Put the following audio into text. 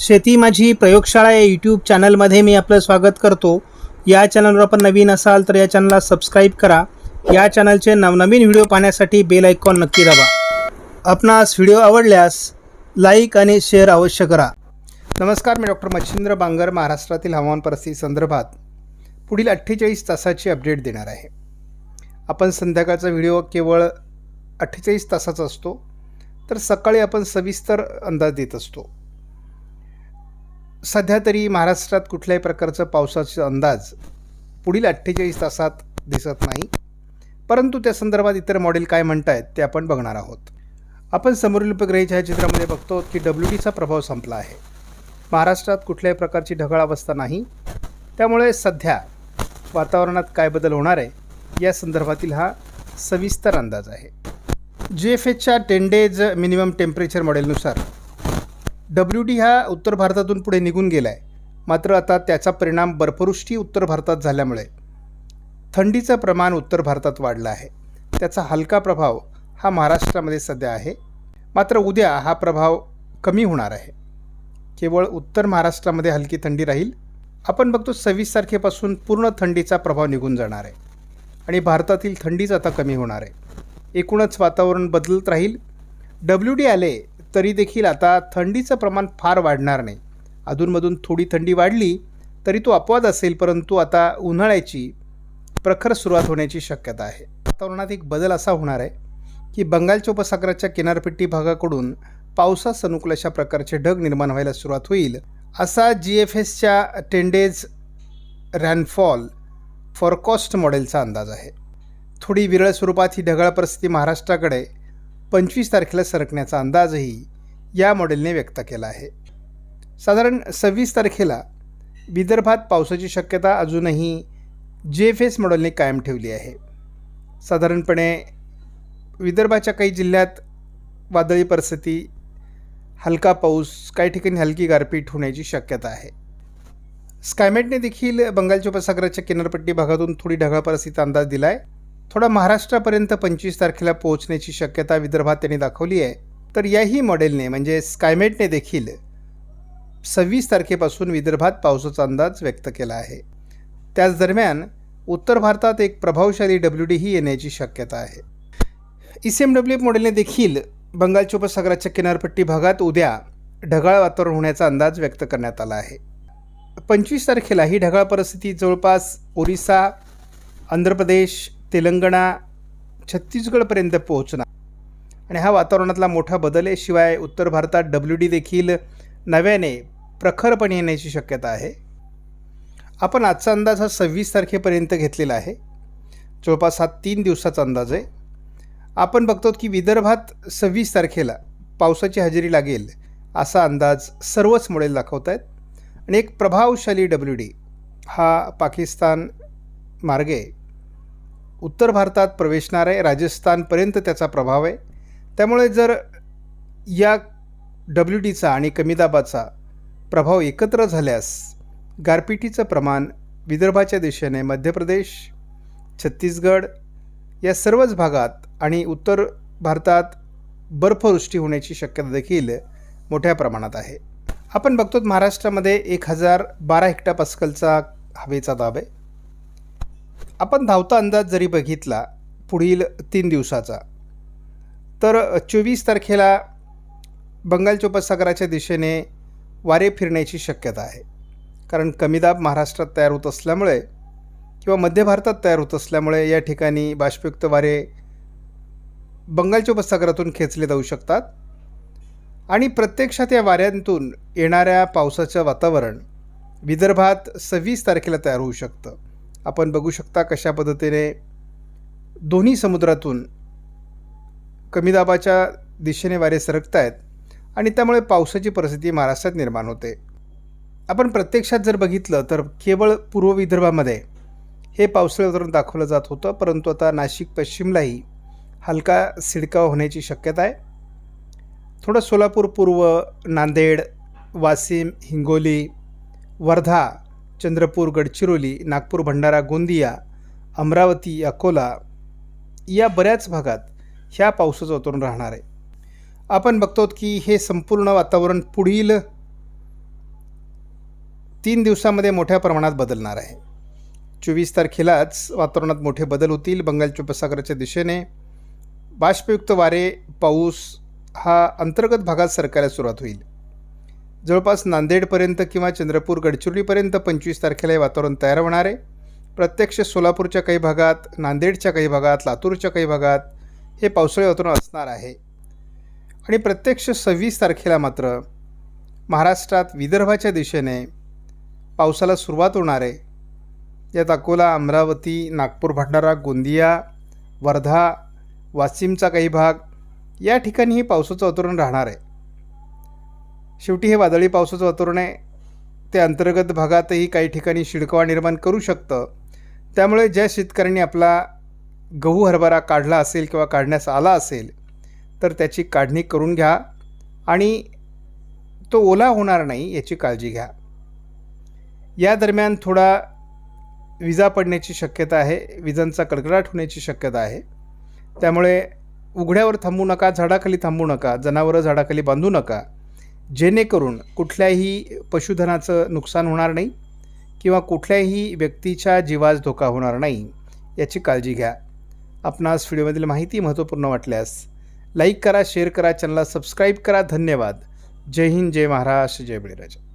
शेती माझी प्रयोगशाळा या यूट्यूब चॅनलमध्ये मी आपलं स्वागत करतो. या चॅनलवर आपण नवीन असाल तर या चॅनलला सबस्क्राईब करा. या चॅनलचे नवनवीन व्हिडिओ पाहण्यासाठी बेल आयकॉन नक्की दाबा. आपणास व्हिडिओ आवडल्यास लाईक आणि शेअर अवश्य करा. नमस्कार मी डॉक्टर मच्छिंद्र बांगर महाराष्ट्रातील हवामान परिस्थिती संदर्भात पुढील अठ्ठेचाळीस तासाची अपडेट देणार आहे. आपण संध्याकाळचा व्हिडिओ केवळ अठ्ठेचाळीस तासाचा असतो तर सकाळी आपण सविस्तर अंदाज देत असतो. सध्या तरी महाराष्ट्रात कुठल्याही प्रकारचं पावसाचा अंदाज पुढील अठ्ठेचाळीस तासात दिसत नाही. परंतु त्या संदर्भात इतर मॉडेल काय म्हणत आहेत ते आपण बघणार आहोत. आपण समोरील उपग्रही छायाचित्रामध्ये बघतो की डब्ल्यू डीचा प्रभाव संपला आहे. महाराष्ट्रात कुठल्याही प्रकारची ढगाळ अवस्था नाही. त्यामुळे सध्या वातावरणात काय बदल होणार आहे या संदर्भातील हा सविस्तर अंदाज आहे. जी एफ एचच्या टेन डेज मिनिमम टेम्परेचर मॉडेलनुसार डब्ल्यू डी हा उत्तर भारतातून पुढे निघून गेला आहे मात्र आता त्याचा परिणाम बर्फवृष्टी उत्तर भारतात झाल्यामुळे. थंडीचं प्रमाण उत्तर भारतात वाढलं आहे. त्याचा हलका प्रभाव हा महाराष्ट्रामध्ये सध्या आहे. मात्र उद्या हा प्रभाव कमी होणार आहे. केवळ उत्तर महाराष्ट्रामध्ये हलकी थंडी राहील. आपण बघतो सव्वीस तारखेपासून पूर्ण थंडीचा प्रभाव निघून जाणार आहे. आणि भारतातील थंडीच आता कमी होणार आहे. एकूणच वातावरण बदलत राहील. डब्ल्यू डी आले तरी देखील आता थंडीचं प्रमाण फार वाढणार नाही. अधूनमधून थोडी थंडी वाढली तरी तो अपवाद असेल परंतु आता उन्हाळ्याची प्रखर सुरुवात होण्याची शक्यता आहे. वातावरणात एक बदल असा होणार आहे की बंगालच्या उपसागराच्या किनारपट्टी भागाकडून पावसास अनुकूल अशा प्रकारचे ढग निर्माण व्हायला सुरुवात होईल असा जी एफ एसच्या टेन डेज रॅनफॉल फॉरकॉस्ट मॉडेलचा अंदाज आहे. थोडी विरळ स्वरूपात ही ढगाळ परिस्थिती महाराष्ट्राकडे पंचवीस तारखेला सरकण्याचा अंदाजही या मॉडेलने व्यक्त केला आहे. साधारण सव्वीस तारखेला विदर्भात पावसाची शक्यता अजूनही जे एफ एस मॉडेलने कायम ठेवली आहे. साधारणपणे विदर्भाच्या काही जिल्ह्यात वादळी परिस्थिती हलका पाऊस काही ठिकाणी हलकी गारपीट होण्याची शक्यता आहे. स्कायमेटने देखील बंगालच्या उपसागराच्या किनारपट्टी भागातून थोडी ढगाळ परिस्थितीचा अंदाज दिला आहे थोडा महाराष्ट्रापर्यंत पंचवीस तारखेला पोहोचण्याची शक्यता विदर्भात त्यांनी दाखवली आहे. तर याही मॉडेलने म्हणजे स्कायमेटने देखील सव्वीस तारखेपासून विदर्भात पावसाचा अंदाज व्यक्त केला आहे. त्याच दरम्यान उत्तर भारतात एक प्रभावशाली डब्ल्यू डी ही येण्याची शक्यता आहे. E C M W F मॉडेलने देखील बंगालच्या उपसागराच्या किनारपट्टी भागात उद्या ढगाळ वातावरण होण्याचा अंदाज व्यक्त करण्यात आला आहे. पंचवीस तारखेला ही ढगाळ परिस्थिती जवळपास ओरिसा आंध्र प्रदेश तेलंगणा छत्तीसगडपर्यंत पोहोचणार. आणि हा वातावरणातला मोठा बदल आहे. शिवाय उत्तर भारतात डब्ल्यू डी देखील नव्याने प्रखरपणे येण्याची शक्यता आहे. आपण आजचा अंदाज हा सव्वीस तारखेपर्यंत घेतलेला आहे. जवळपास हा तीन दिवसाचा अंदाज आहे. आपण बघतो की विदर्भात सव्वीस तारखेला पावसाची हजेरी लागेल असा अंदाज सर्वच मॉडेल दाखवत आहेत आणि एक प्रभावशाली डब्ल्यू डी हा पाकिस्तान मार्गे उत्तर भारतात प्रवेशणार आहे राजस्थानपर्यंत त्याचा प्रभाव आहे. त्यामुळे जर या डब्ल्यू डीचा आणि कमी दाबाचा प्रभाव एकत्र झाल्यास गारपिटीचं प्रमाण विदर्भाच्या दिशेने मध्य प्रदेश छत्तीसगड या सर्वच भागात आणि उत्तर भारतात बर्फवृष्टी होण्याची शक्यता देखील मोठ्या प्रमाणात आहे. आपण बघतो महाराष्ट्रामध्ये एक हजार बारा हेक्टा पस्कलचा हवेचा दाब आहे. आपण धावता अंदाज जरी बघितला पुढील तीन दिवसाचा तर चोवीस तारखेला बंगालच्या उपसागराच्या दिशेने वारे फिरण्याची शक्यता आहे. कारण कमी दाब महाराष्ट्रात तयार होत असल्यामुळे किंवा मध्य भारतात तयार होत असल्यामुळे या ठिकाणी बाष्पयुक्त वारे बंगालच्या उपसागरातून खेचले जाऊ शकतात. आणि प्रत्यक्षात या वाऱ्यांतून येणाऱ्या पावसाचं वातावरण विदर्भात सव्वीस तारखेला तयार होऊ शकतं. आपण बघू शकता कशा पद्धतीने दोन्ही समुद्रातून कमी दाबाच्या दिशेने वारे सरकत आहेत आणि त्यामुळे पावसाची परिस्थिती महाराष्ट्रात निर्माण होते. आपण प्रत्यक्षात जर बघितलं तर केवळ पूर्व विदर्भामध्ये हे पावसाळी वातावरण दाखवलं जात होतं परंतु आता नाशिक पश्चिमलाही हलका सिडकाव होण्याची शक्यता आहे. थोडं सोलापूर पूर्व नांदेड वाशिम हिंगोली वर्धा चंद्रपूर गडचिरोली नागपूर भंडारा गोंदिया अमरावती अकोला या बऱ्याच भागात ह्या पावसाचं वातावरण राहणार आहे. आपण बघतो की हे संपूर्ण वातावरण पुढील तीन दिवसामध्ये मोठ्या प्रमाणात बदलणार आहे. चोवीस तारखेलाच वातावरणात मोठे बदल होतील बंगालच्या उपसागराच्या दिशेने. बाष्पयुक्त वारे पाऊस हा अंतर्गत भागात सरकायला सुरुवात होईल. जवळपास नांदेडपर्यंत किंवा चंद्रपूर गडचिरोलीपर्यंत पंचवीस तारखेला हे वातावरण तयार होणार आहे. प्रत्यक्ष सोलापूरच्या काही भागात नांदेडच्या काही भागात लातूरच्या काही भागात हे पावसाळी वातावरण असणार आहे. आणि प्रत्यक्ष सव्वीस तारखेला मात्र महाराष्ट्रात विदर्भाच्या दिशेने पावसाला सुरुवात होणार आहे. यात अकोला अमरावती नागपूर भंडारा गोंदिया वर्धा वाशिमचा काही भाग या ठिकाणीही पावसाचं वातावरण राहणार आहे. शेवटी हे वादळी पावसाचं वातावरण आहे. ते अंतर्गत भागातही काही ठिकाणी शिडकावा निर्माण करू शकतं. त्यामुळे ज्या शेतकऱ्यांनी आपला गहू हरभरा काढला असेल किंवा काढण्यास आला असेल तर त्याची काढणी करून घ्या आणि तो ओला होणार नाही याची काळजी घ्या. या दरम्यान थोडा विजा पडण्याची शक्यता आहे विजांचा कडकडाट होण्याची शक्यता आहे. त्यामुळे उघड्यावर थांबू नका झाडाखाली थांबू नका जनावरं झाडाखाली बांधू नका. जेणेकरून कुठल्याही पशुधनाचं नुकसान होणार नाही किंवा कुठल्याही व्यक्तीच्या जीवास धोका होणार नाही याची काळजी घ्या. आपणास व्हिडिओमधील माहिती महत्त्वपूर्ण वाटल्यास लाईक करा शेअर करा चॅनलला सबस्क्राईब करा. धन्यवाद. जय हिंद जय महाराष्ट्र जय बळीराजा.